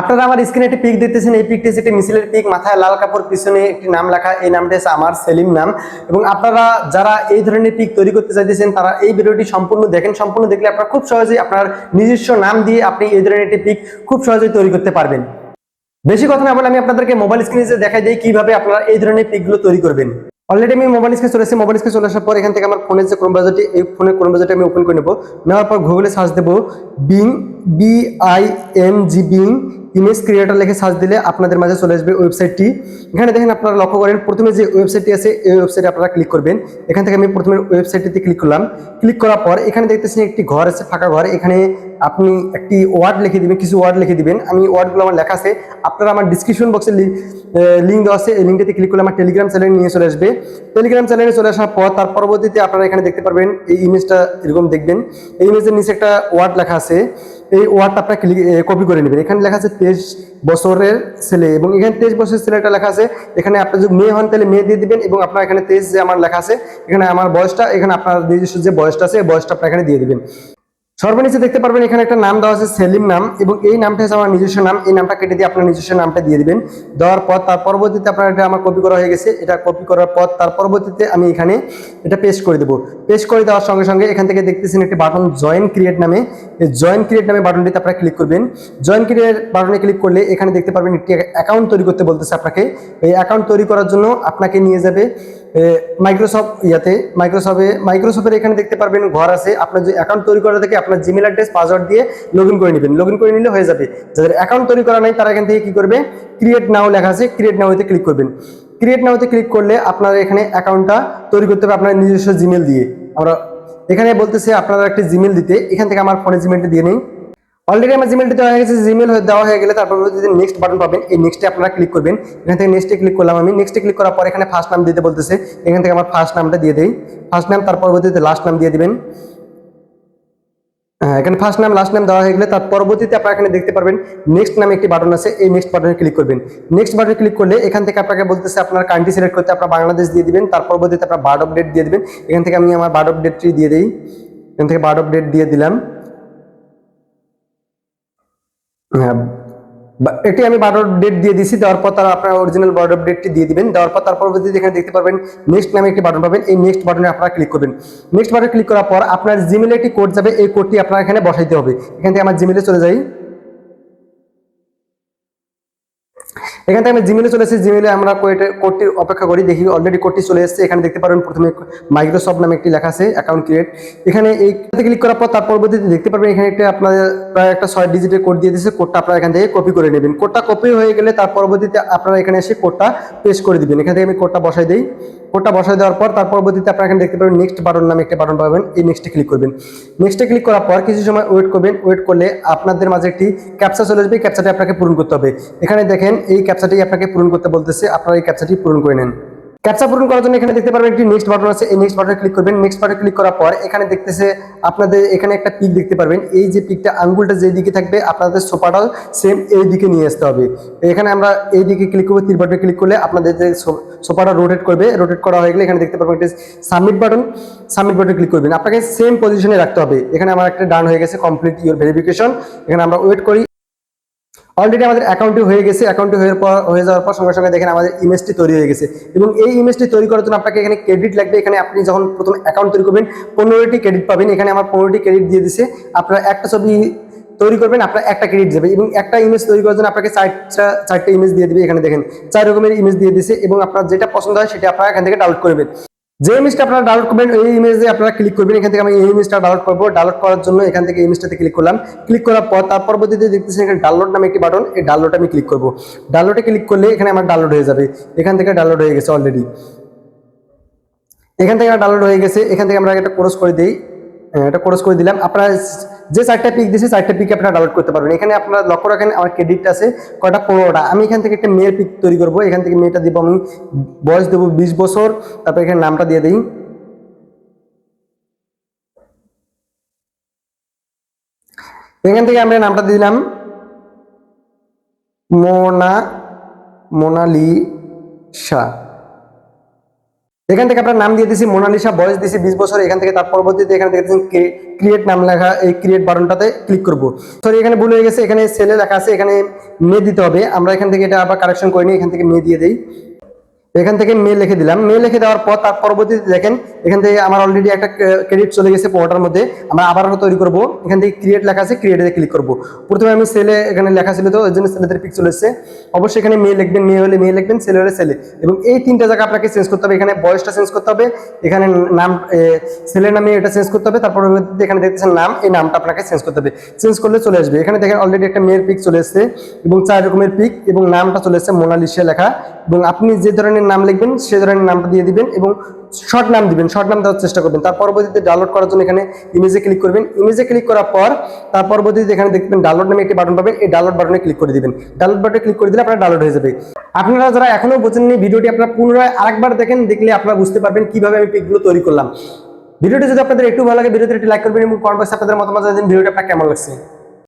আপনারা আমার স্ক্রিনে একটি পিক দেখতেছেন, এই পিকটি একটি মিছিলের পিক মাথায় লাল কাপড়, পিছনে একটি নাম লেখা, এই নামটি হচ্ছে আমার সেলিম নাম। এবং আপনারা যারা এই ধরনের পিক তৈরি করতে চাইতেছেন, তারা এই ভিডিওটি সম্পূর্ণ দেখেন। সম্পূর্ণ দেখলে আপনারা খুব সহজেই আপনার নিজস্ব নাম দিয়ে আপনি এই ধরনের একটি পিক খুব সহজেই তৈরি করতে পারবেন। বেশি কথা না বলে আমি আপনাদেরকে মোবাইল স্ক্রিনে দেখাই দিই, কীভাবে আপনারা এই ধরনের পিকগুলো তৈরি করবেন। অলরেডি আমি মোবাইল স্ক্রিনে চলে এসেছি। মোবাইল স্ক্রিনে চলে আসার পর এখান থেকে আমার ফোনের যে ক্রোম ব্রাউজারটি এই ফোনের ক্রোম ব্রাউজারটি আমি ওপেন করে নেব। নেওয়ার পর গুগলে সার্চ দেবো Bing B I N G Bing image creator লিখে সার্চ দিলে আপনাদের মাঝে চলে আসবে ওয়েবসাইটটি এখানে দেখেন আপনারা লক্ষ্য করেন, প্রথমে যে ওয়েবসাইটটি আছে, এই ওয়েবসাইটে আপনারা ক্লিক করবেন। এখান থেকে আমি প্রথমে ওয়েবসাইটটিতে ক্লিক করলাম। ক্লিক করার পর এখানে দেখতেছেন একটি ঘর আছে, ফাঁকা ঘর। এখানে আপনি একটি ওয়ার্ড লিখে দিবেন, কিছু ওয়ার্ড লিখে দিবেন। আমি ওয়ার্ডগুলো আমার লেখা আছে। আপনারা আমার ডিসক্রিপশন বক্সে লিঙ্ক দেওয়া আছে। এই লিঙ্কটিতে ক্লিক করলে আমার টেলিগ্রাম চ্যানেল নিয়ে চলে আসবে। টেলিগ্রাম চ্যানেলে চলে আসার পর তার পরবর্তীতে আপনারা এখানে দেখতে পারবেন, এই ইমেজটা এরকম দেখবেন। এই ইমেজের নিচে একটা ওয়ার্ড লেখা আছে। এই ওয়ার্ডটা আপনারা ক্লিক কপি করে নেবেন। এখানে লেখা আছে তেইশ বছরের ছেলে এবং এখানে তেইশ বছরের ছেলেটা লেখা আছে, এখানে আপনি যদি মেয়ে হন তাহলে মেয়ে দিয়ে দিবেন এবং আপনার এখানে তেইশ যে আমার লেখা আছে, এখানে আমার বয়সটা, এখানে আপনার নিজস্ব যে বয়সটা আছে বয়সটা আপনার এখানে দিয়ে দিবেন। সর্বনিচে দেখতে পারবেন এখানে একটা নাম দেওয়া আছে সেলিম নাম, এবং এই নামটা হচ্ছে আমার নিজস্ব নাম। এই নামটা কেটে দিয়ে আপনার নিজস্ব নামটা দিয়ে দিবেন। দেওয়ার পর তার পরবর্তীতে আপনার এটা আমার কপি করা হয়ে গেছে। এটা কপি করার পর তার পরবর্তীতে আমি এখানে এটা পেস্ট করে দেবো। পেস্ট করে দেওয়ার সঙ্গে সঙ্গে এখান থেকে দেখতেছেন একটি বাটন জয়েন ক্রিয়েট নামে। এই জয়েন ক্রিয়েট নামে বাটনটিতে আপনারা ক্লিক করবেন। জয়েন ক্রিয়েট বাটনে ক্লিক করলে এখানে দেখতে পারবেন একটি অ্যাকাউন্ট তৈরি করতে বলতেছে আপনাকে। এই অ্যাকাউন্ট তৈরি করার জন্য আপনাকে নিয়ে যাবে মাইক্রোসফট ইয়াতে মাইক্রোসফটে মাইক্রোসফটের এখানে দেখতে পারবেন ঘর আছে। আপনার যে অ্যাকাউন্ট তৈরি করা থেকে আপনার জিমেল অ্যাড্রেস পাসওয়ার্ড দিয়ে লগ করে নেবেন। লগ করে নিলে হয়ে যাবে। যাদের অ্যাকাউন্ট তৈরি করা নাই, তারা এখান থেকে কি করবে? ক্রিয়েট নাও লেখা আছে। ক্রিয়েট নাওতে ক্লিক করবেন। ক্রিয়েট নাওতে ক্লিক করলে আপনার এখানে অ্যাকাউন্টটা তৈরি করতে হবে আপনার নিজস্ব জিমেল দিয়ে। আমরা এখানে বলতেছে আপনারা একটি জিমেল দিতে। এখান থেকে আমার ফোনে জিমেলটা দিয়ে নিই অলরেডি আমার জিমেলটি দেওয়া হয়ে গেছে। জিমেল দেওয়া হয়ে গেলে তারপর যদি নেক্সট বাটন পাবেন, এই নেক্সটে আপনারা ক্লিক করবেন। এখান থেকে নেক্সটে ক্লিক করলাম আমি। নেক্সটে ক্লিক করার পর এখানে ফার্স্ট নাম দিতে বলতেছে। এখান থেকে আমার ফার্স্ট নামটা দিয়ে দিই। ফার্স্ট নাম তার পরবর্তীতে লাস্ট নাম দিয়ে দিবেন। হ্যাঁ এখানে ফার্স্ট নাম লাস্ট নাম দেওয়া হয়ে গেলে তার পরবর্তীতে আপনারা এখানে দেখতে পারবেন নেক্সট নামে একটি বাটন আছে। এই নেক্সট বাটনে ক্লিক করবেন। নেক্সট বাটনে ক্লিক করলে এখান থেকে আপনাকে বলতেছে আপনার কান্ট্রি সিলেক্ট করতে আপনার বাংলাদেশ দিয়ে দিবেন। তার পরবর্তীতে আপনার বার্ড অফ ডেট দিয়ে দিবেন। এখান থেকে আমি আমার বার্ড অফ ডেটটি দিয়ে দিই। এখান থেকে বার্ড অফ ডেট দিয়ে দিলাম। এটি আমি বারো ডেট দিয়ে দিছি দেওয়ার পর তারা আপনার অরিজিনাল বারো ডেটটি দিয়ে দিবেন, দেওয়ার পর তারপর পরবর্তীতে এখানে দেখতে পারবেন নেক্সট নামে একটি বাটন পাবেন, এই নেক্সট বাটনে আপনারা ক্লিক করবেন। নেক্সট বাটনে ক্লিক করার পর আপনার জিমেলে একটি কোড যাবে, এই কোডটি আপনার এখানে বসাইতে হবে। এখান থেকে আমার জিমেলে চলে যাই। এখান থেকে আমি জিমেলে চলে এসেছি। জিমেলে আমরা কোডটি অপেক্ষা করি, দেখি অলরেডি কোডটি চলে এসেছে। এখানে দেখতে পারবেন প্রথমে মাইক্রোসফট নামে একটি লেখা আছে অ্যাকাউন্ট ক্রিয়েট এখানে এই ক্লিক করার পর তার পরবর্তীতে দেখতে পারবেন এখানে একটা আপনাদের প্রায় একটা ছয় ডিজিটের কোড দিয়ে দিয়েছে। কোডটা আপনারা এখান থেকে কপি করে নেবেন। কোডটা কপি হয়ে গেলে তার পরবর্তীতে আপনারা এখানে এসে কোডটা পেস্ট করে দিবেন। এখান থেকে আমি কোডটা বসাই দিই। কোডটা বসাই দেওয়ার পর তার পরবর্তীতে আপনারা এখানে দেখতে পাবেন নেক্সট বাটন নামে একটা বাটন পাবেন। এই নেক্সটে ক্লিক করবেন। নেক্সটে ক্লিক করার পর কিছু সময় ওয়েট করবেন। ওয়েট করলে আপনাদের মাঝে একটি ক্যাপচা চলে আসবে। ক্যাপচাটি আপনাকে পূরণ করতে হবে। এখানে দেখেন এই ক্যাপচাটি আপনাকে পূরণ করতে বলতেছে। আপনারা এই ক্যাপচাটি পূরণ করে নেন। ক্যাপচা পূরণ করার জন্য এখানে দেখতে পারবেন একটি নেক্সট বাটন আছে। এই নেক্সট বাটনে ক্লিক করবেন। নেক্সট বাটনে ক্লিক করার পর এখানে দেখতেছে আপনাদের এখানে একটা পিক দেখতে পারবেন। এই যে পিকটা আঙ্গুলটা যেই দিকে থাকবে, আপনাদের সোফাটাও সেম এই দিকে নিয়ে আসতে হবে। এখানে আমরা এই দিকে ক্লিক করব, তীর বাটনে ক্লিক করলে আপনাদের যে সোফাটা রোটেট করবে রোটেট করা হয়ে গেলে এখানে দেখতে পারবেন একটি সাবমিট বাটন সাবমিট বাটনে ক্লিক করবেন। আপনাকে সেম পজিশনে রাখতে হবে। এখানে আমার একটা ডান হয়ে গেছে কমপ্লিট ইউর ভেরিফিকেশন এখানে আমরা ওয়েট করি। অলরেডি আমাদের অ্যাকাউন্টটি হয়ে গেছে অ্যাকাউন্টটি হয়ে পর, হয়ে যাওয়ার পর সঙ্গে সঙ্গে দেখেন আমাদের ইমেজটি তৈরি হয়ে গেছে। এবং এই ইমেজটি তৈরি করার জন্য আপনাকে এখানে ক্রেডিট লাগবে। এখানে আপনি যখন প্রথম অ্যাকাউন্ট তৈরি করবেন, পনেরোটি ক্রেডিট পাবেন। এখানে আমার পনেরোটি ক্রেডিট দিয়ে দিছে। আপনার একটা ছবি তৈরি করবেন, আপনার একটা ক্রেডিট যাবে এবং একটা ইমেজ তৈরি করার জন্য আপনাকে চারটা, চারটে ইমেজ দিয়ে দেবে। এখানে দেখেন, চার রকমের ইমেজ দিয়ে দিছে। এবং আপনার যেটা পছন্দ হয়, সেটা আপনারা এখান থেকে ডাউনলোড করবেন যে ইমেজটা আপনারা ডাউনলোড করবেন এই ইমেজে আপনারা ক্লিক করবেন। এখান থেকে আমি এই ইমেজটা ডাউনলোড করব। ডাউনলোড করার জন্য এখান থেকে ইমেজটাতে ক্লিক করলাম। ক্লিক করার পর তার পরবর্তীতে দেখতেছেন এখানে ডাউনলোড নামে একটি বাটন এই ডাউনলোড আমি ক্লিক করব। ডাউনলোডে ক্লিক করলে এখানে আমার ডাউনলোড হয়ে যাবে। এখান থেকে ডাউনলোড হয়ে গেছে অলরেডি এখান থেকে ডাউনলোড হয়ে গেছে। এখান থেকে আমরা একটা কোর্স করে দিই। এটা কোর্স করে দিলাম। আপনারা যে চারটা পিক দিয়েছে চারটা পিক আপনারা ডাউনলোড করতে পারবেন। এখানে আপনারা লক্ষ্য রাখেন, আমার ক্রেডিট আছে কটা পনেরোটা। আমি এখান থেকে একটা মেয়ের পিক তৈরি করব। এখান থেকে মেয়েটা দিব আমি বয়স দেবো বিশ বছর। তারপর এখানে নামটা দিয়ে দিই। এখান থেকে আমরা নামটা দিলাম মোনা মোনালি মোনালিসা। এখান থেকে আপনার নাম দিয়ে দিছি, মোনালিসা, বয়স দিছি বিশ বছর। এখান থেকে তার পরবর্তীতে এখানে থেকে ক্রিয়েট নাম লেখা, এই ক্রিয়েট বাটনটাতে ক্লিক করব। সরি এখানে ভুল হয়ে গেছে, এখানে সেলে লেখা আছে, এখানে মেয়ে দিতে হবে। আমরা এখান থেকে এটা আবার কারেকশন করে নিই, এখান থেকে মেয়ে দিয়ে দিই। এখান থেকে মে লিখে দিলাম। মে লিখে দেওয়ার পর তার পরবর্তীতে দেখেন, এখান থেকে আমার অলরেডি একটা ক্রেডিট চলে গেছে পোর্টার মধ্যে। আমরা আবার তৈরি করব। এখান থেকে ক্রিয়েট লেখা আছে ক্রিয়েটে ক্লিক করব। প্রথমে আমি সেলে এখানে লেখা ছিল তো, ওই জন্য সেলেদের পিক চলে এসেছে। অবশ্যই এখানে মে লিখবেন মেয়ে হলে মেয়ে লিখবেন সেলে হলে সেলে এবং এই তিনটা জায়গা আপনাকে চেঞ্জ করতে হবে। এখানে বয়সটা চেঞ্জ করতে হবে, এখানে নাম সেলের নামে এটা চেঞ্জ করতে হবে। তারপর এখানে দেখতেছেন নাম, এই নামটা আপনাকে চেঞ্জ করতে হবে। চেঞ্জ করলে চলে আসবে। এখানে দেখেন অলরেডি একটা মেয়ের পিক চলে এসেছে এবং চার রকমের পিক এবং নামটা চলে এসেছে মোনালিসা লেখা। এবং আপনি যে ধরনের নাম লিখবেন, সে ধরনের নামটা দিয়ে দিবেন এবং শর্ট নাম দিবেন শর্ট নাম দেওয়ার চেষ্টা করবেন। তার পরবর্তীতে ডাউনলোড করার জন্য এখানে ইমেজে ক্লিক করবেন। ইমেজে ক্লিক করার পর তার পরবর্তীতে এখানে দেখবেন ডাউনলোড নামে একটি বাটন পাবেন। এই ডাউনলোড বাটনে ক্লিক করে দিবেন। ডাউনলোড বাটনে ক্লিক করে দিলে আপনার ডাউনলোড হয়ে যাবে। আপনারা যারা এখনও বোঝেননি, ভিডিওটি আপনারা পুনরায় আরেকবার দেখেন, দেখলে আপনারা বুঝতে পারবেন কীভাবে আমি পিকগুলো তৈরি করলাম। ভিডিওটি যদি আপনাদের একটু ভালো লাগে, ভিডিওতে একটি লাইক করবেন এবং কমেন্ট বক্সে আপনাদের মতামত জানাবেন, ভিডিওটা আপনার কেমন লাগছে?